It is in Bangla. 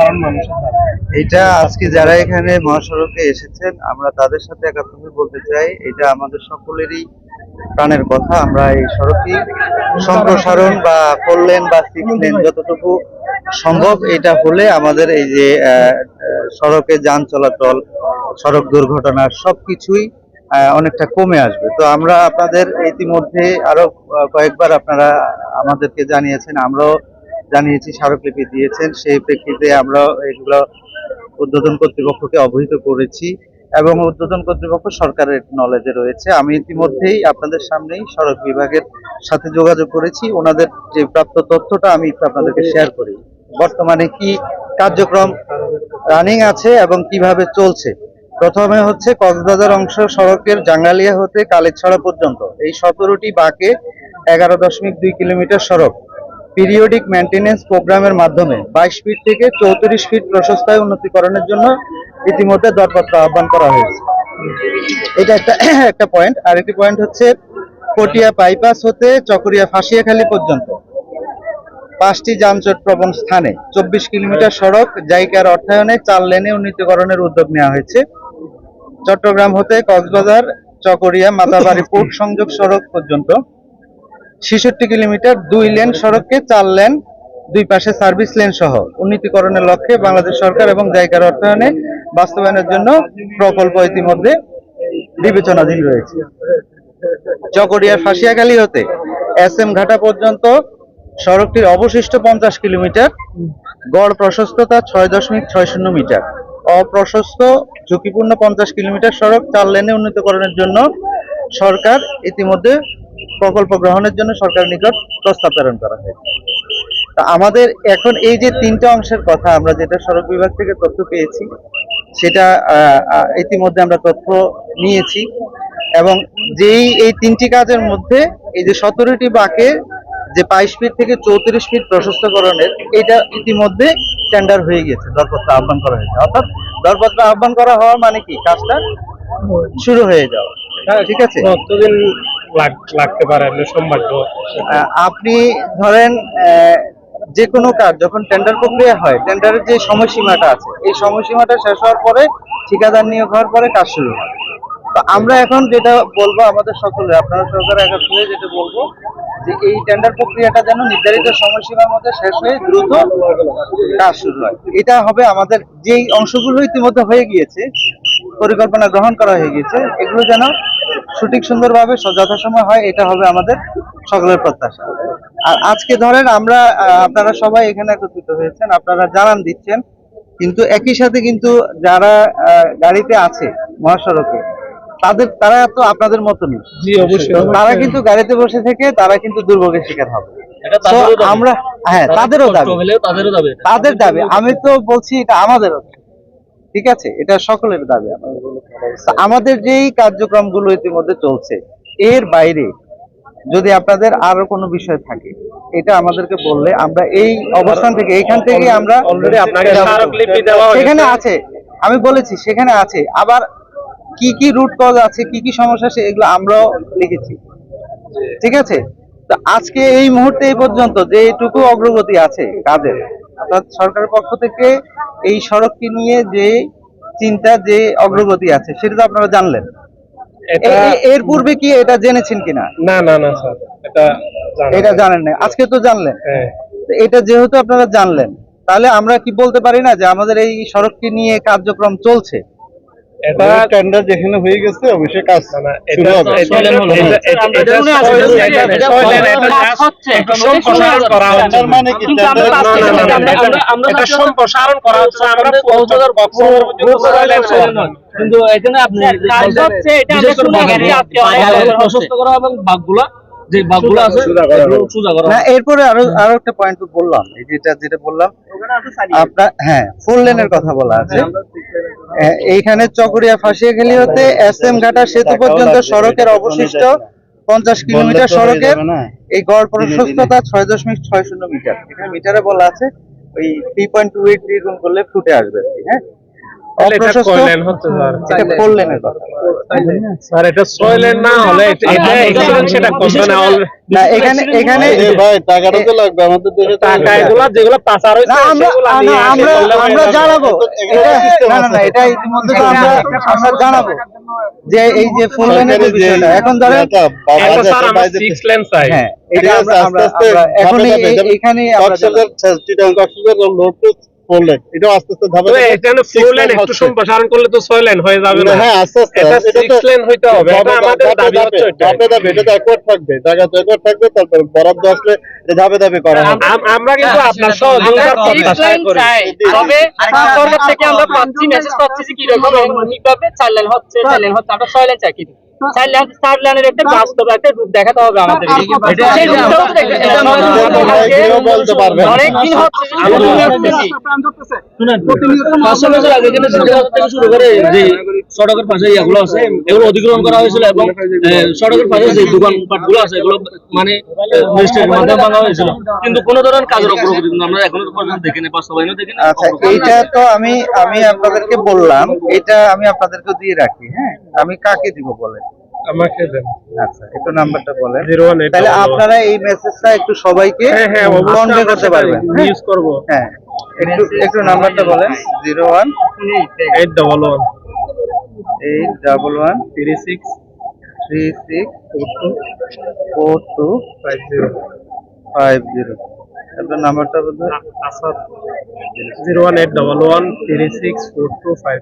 সাধারণ মানুষের এটা আজকে যারা এখানে মহাসড়কে এসেছেন, আমরা তাদের সাথে একাত্মভাবে বলতে চাই, এটা আমাদের সকলেরই প্রাণের কথা। আমরা এই সড়কটি সম্প্রসারণ বা ফোর বা সিক্স যতটুকু সম্ভব, এটা হলে আমাদের এই যে সড়কে যান চলাচল, সড়ক দুর্ঘটনা সবকিছুই অনেকটা কমে আসবে। তো আমরা আপনাদের ইতিমধ্যে আরও কয়েকবার আপনারা আমাদেরকে জানিয়েছেন, আমরাও জানিয়েছি, স্মারকলিপি দিয়েছেন। সেই প্রেক্ষিতে আমরা এগুলো উদ্বোধন কর্তৃপক্ষকে অবহিত করেছি এবং উদ্বোধন কর্তৃপক্ষ সরকারের নলেজে রয়েছে। আমি ইতিমধ্যেই আপনাদের সামনেই সড়ক বিভাগের সাথে যোগাযোগ করেছি। ওনাদের যে প্রাপ্ত তথ্যটা আমি আপনাদেরকে শেয়ার করি। বর্তমানে কি কার্যক্রম রানিং আছে এবং কীভাবে চলছে? প্রথমে হচ্ছে কক্সবাজার অংশ সড়কের জাঙ্গালিয়া হতে কালেছড়া পর্যন্ত। এই সতেরোটি বাঁকে এগারো দশমিক দুই কিলোমিটার সড়ক। পিরিয়ডিক মেনটেনেন্স প্রোগ্রামের মাধ্যমে বাইশ ফিট থেকে চৌত্রিশ ফিট প্রশস্তায় উন্নতিকরণের জন্য ইতিমধ্যে দরপত্র আহ্বান করা হয়েছে। এটা একটা একটা পয়েন্ট আর একটি পয়েন্ট হচ্ছে পটিয়া বাইপাস হতে চকরিয়া ফাঁসিয়াখালী পর্যন্ত। পাঁচটি যানজট প্রবণ স্থানে চব্বিশ কিলোমিটার সড়ক জায়গার অর্থায়নে চার লেনে উন্নীতকরণের উদ্যোগ নেওয়া হয়েছে। চট্টগ্রাম হতে কক্সবাজার, চকরিয়া, মাতাবাড়ি পোর্ট সংযোগ সড়ক পর্যন্ত ছেষট্টি কিলোমিটার, দুই লেন সড়ককে, চার লেন, দুই পাশে সার্ভিস লেন সহ উন্নীতকরণের লক্ষ্যে বাংলাদেশ সরকার এবং জায়গার অর্থায়নে বাস্তবায়নের জন্য প্রকল্প ইতিমধ্যে বিবেচনাধীন রয়েছে। চকরিয়ার ফাঁসিয়াখালী হতে এস এম ঘাটা পর্যন্ত সড়কটির অবশিষ্ট পঞ্চাশ কিলোমিটার, গড় প্রশস্ততা ছয় দশমিক ছয় শূন্য মিটার। অপ্রশস্ত, ঝুঁকিপূর্ণ পঞ্চাশ কিলোমিটার সড়ক চার লেনে উন্নীতকরণের জন্য সরকার ইতিমধ্যে প্রকল্প গ্রহণের জন্য সরকারের নিকট প্রস্তাব প্রেরণ করা হয়েছে। তা আমাদের এখন এই যে তিনটা অংশের কথা আমরা যেটা সড়ক বিভাগ থেকে তথ্য পেয়েছি, সেটা ইতিমধ্যে আমরা তথ্য নিয়েছি এবং যেই, এই তিনটি কাজের মধ্যে এই যে সতেরোটি বাঁকে যে বাইশ ফিট থেকে চৌত্রিশ ফিট প্রশস্তকরণের, এটা ইতিমধ্যে টেন্ডার হয়ে গেছে দরপত্র আহ্বান করা হয়েছে। অর্থাৎ দরপত্র আহ্বান করা হওয়া মানে কি? কাজটা শুরু হয়ে যাওয়া। ঠিক আছে? লাগতে পারে সম্ভাব্য। আপনি ধরেন যে কোনো কাজ, যখন টেন্ডার প্রক্রিয়া হয় টেন্ডারের যে সময়সীমাটা আছে, এই সময়সীমাটা শেষ হওয়ার পরে ঠিকাদার নিয়োগ হওয়ার পরে কাজ শুরু হয়। তো আমরা এখন যেটা বলব আমাদের সকলে আপনারা সরকার একাত্রে যেটা বলব, যে এই টেন্ডার প্রক্রিয়াটা যেন নির্ধারিত সময়সীমার মধ্যে শেষ হয়ে দ্রুত কাজ শুরু হয়। এটা হবে আমাদের যেই অংশগুলো ইতিমধ্যে হয়ে গিয়েছে, পরিকল্পনা গ্রহণ করা হয়ে গিয়েছে, এগুলো যেন সঠিক সুন্দরভাবে যথাসময় হয় এটা হবে আমাদের সকলের প্রত্যাশা। আর আজকে ধরেন আমরা আপনারা সবাই এখানে একত্রিত হয়েছেন আপনারা জানান দিচ্ছেন কিন্তু একই সাথে কিন্তু যারা আহ, গাড়িতে আছে মহাসড়কে তাদের তারা তো আপনাদের মতনই। জি অবশ্যই তারা কিন্তু গাড়িতে বসে থেকে তারা কিন্তু দুর্ভোগের শিকার হবে। আমরা হ্যাঁ তাদেরও দাবি। তাদেরও দাবি। তাদের দাবি। আমি তো বলছি এটা আমাদেরও ঠিক আছে? এটা সকলের দাবি আমাদের। যেই কার্যক্রমগুলো ইতিমধ্যে চলছে এর বাইরে যদি আপনাদের আরও কোনো বিষয় থাকে এটা আমাদেরকে বললে আমরা এই অবস্থান থেকে এইখান থেকে আমরা সেখানে আছে আমি বলেছি সেখানে আছে। আবার কি কি রুট কজ আছে কি কি সমস্যা আছে এগুলো আমরাও লিখেছি। ঠিক আছে? তো আজকে এই মুহূর্তে এই পর্যন্ত যে এইটুকু অগ্রগতি আছে কাজের অর্থাৎ সরকারের পক্ষ থেকে এই সড়কটি নিয়ে যে চিন্তা যে অগ্রগতি আছে সেটা তো আপনারা জানলেন। এর পূর্বে কি এটা জেনেছেন কিনা? না না না স্যার এটা এটা জানেন না আজকে তো জানলেন। হ্যাঁ। এটা যেহেতু আপনারা জানলেন তাহলে আমরা কি বলতে পারি না যে আমাদের এই সড়কটি নিয়ে কার্যক্রম চলছে? এটা টেন্ডার যেখানে হয়ে গেছে অবশ্যই কাজ সম্প্রসারণ করা হচ্ছে। মানে আমরা হয়। কিন্তু এখানে আপনি প্রশস্ত করা এবং বাঘগুলা যে বাঘগুলো আছে না এরপরে আরও আরও একটা পয়েন্ট বললাম এই যেটা যেটা বললাম আপনার হ্যাঁ ফোর লেনের কথা বলা আছে হ্যাঁ, এইখানে চকরিয়া ফাঁসিয়াখালী হতে এস এম ঘাটা সেতু পর্যন্ত সড়কের অবশিষ্ট পঞ্চাশ কিলোমিটার সড়কের। এই গড় প্রশস্ততা ছয় দশমিক ছয় শূন্য মিটার। এখানে মিটারে বলা আছে ওই থ্রি পয়েন্ট টু এইট গুণ করলে ফুটে আসবে। আর কি, হ্যাঁ? জানাব। এখানে এটা- system না না না আছে। এটা ইতিমধ্যে তো আমরা আমরা জানাব যে এই যে ফোর লেনের যে সরকারি যে বিষয়টা। এখন ধরেন হ্যাঁ এখন ফোর লেন এটাও আস্তে আস্তে ধাপে তবে এটা হলো ফোর লেন একটু সম্প্রসারণ করলে তো ছয় লেন হয়ে যাবে না। হ্যাঁ আস্তে আস্তে। এটা এটা সিক্স লেন হইতে হবে। এটা আমাদের দাবি হচ্ছে। ধাপে ধাপে। এটা তো একবার থাকবে জায়গা তো একবার থাকবে তারপর বরাদ্দ আসলে এটা ধাপে ধাপে করা হবে। আমরা কিন্তু আপনার সহযোগিতার প্রত্যাশা করি। তবে সরকার থেকে আমরা পাচ্ছি মেসেজ পাচ্ছি যে কীরকম কীভাবে চার লাইন হচ্ছে চার লাইন হচ্ছে আমরা ছয় লাইন চাই কিন্তু। লাইনের একটা বাস্তব একটা রূপ দেখাতে হবে আমাদের বলতে পারবে। শুরু করে যে সড়কের পাশে ইয়াগুলো আছে এগুলো অধিগ্রহণ করা হয়েছিল এবং সড়কের পাশে যে দোকানপাটগুলো আছে এগুলো মানে রেজিস্ট্রির মাধ্যমে ভাঙা হয়েছিল। কিন্তু কোন ধরনের কাজের অগ্রগতি আমরা এখনও পর্যন্ত দেখিনি বাস্তবায়নও দেখিনি আচ্ছা এইটা তো আমি আমি আপনাদেরকে বললাম এটা আমি আপনাদেরকে দিয়ে রাখি হ্যাঁ? আমি কাকে দিব বলেন? আমাকে দেন। আচ্ছা একটু নাম্বারটা বলেন। তাহলে আপনারা এই মেসেজটা একটু সবাইকে হ্যাঁ হ্যাঁ কনভে করতে পারবেন। হ্যাঁ? ইউজ করব। হ্যাঁ একটু একটু নাম্বারটা বলেন। Zero one eight double one. Eight double one three six three six four two five zero. Five zero. আপনার নাম্বারটা বলতে Asad zero one eight double one three six four two five